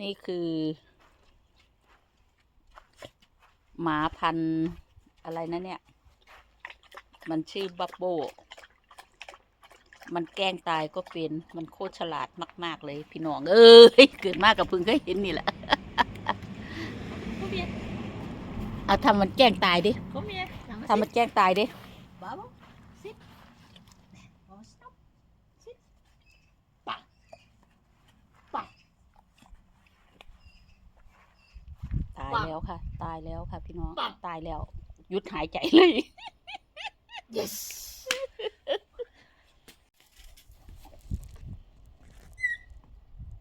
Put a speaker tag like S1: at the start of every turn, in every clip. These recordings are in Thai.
S1: นี่คือหมาพันธุ์อะไรนะเนี่ย มันชื่อบับโบ มันแกล้งตายก็เป็น มันโคตรฉลาดมาก ๆ เลยพี่น้อง เอ้ย เกิดมากกับพึ่งก็เห็นนี่แหละ
S2: Kom igjen.
S1: เอาทำมันแกล้งตายดิ
S2: Kom igjen. Ja, men
S1: ทำมันแกล้งตายดิ
S2: Babo. Sitt. า
S1: ยแล้วค่ะ ตายแล้วค่ะ พี่น้อง
S2: ปั๊บ
S1: ตายแล้ว หยุดหายใจเลย
S2: Yes.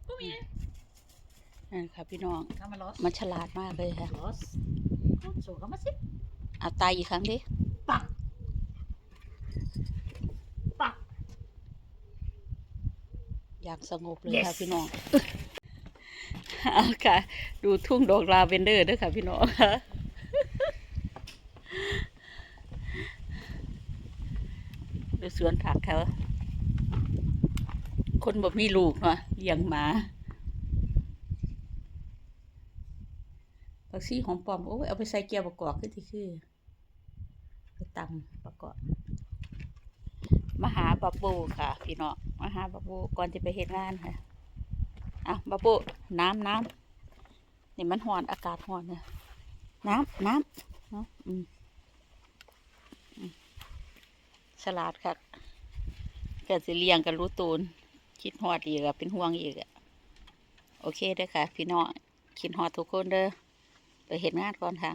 S2: Kom igjen.
S1: นั่นค่ะพี่น้อง
S2: Kan vi låse?
S1: มันฉลาดมากเลยค่ะ
S2: Lås. Godt, så kan man sitte.
S1: เอาตายอีกครั้งดิ
S2: Bang. Bang.
S1: อย่างสงบเลย
S2: Yes
S1: ค่ะพี่น้อง เอาค่ะ ดูทุ่งดอกลาเวนเดอร์ด้วยค่ะพี่น้องค่ะดูสวนผักเขาคนบ่มีลูกเนาะเลี้ยงหมาผักชีหอมปลอม โอ้ยเอาไปใส่เกี๊ยวประกอบก็ที่คือไปตำประกอบมาหาบับบูค่ะ พี่น้องมาหาบับบูก่อนจะไปเฮ็ดงานค่ะ อะบะปุน้ำน้ำนี่มันหอนอากาศหอนเนี่ยน้ำน้ำเนาะอืมฉลาดค่ะเกิดสิเลี้ยงกันรู้ตูน คิดหอดอีกอะเป็นห่วงอีกอะโอเคเด้อค่ะ พี่น้องคิดหอดทุกคนเด้อไปเห็นงานก่อนค่ะ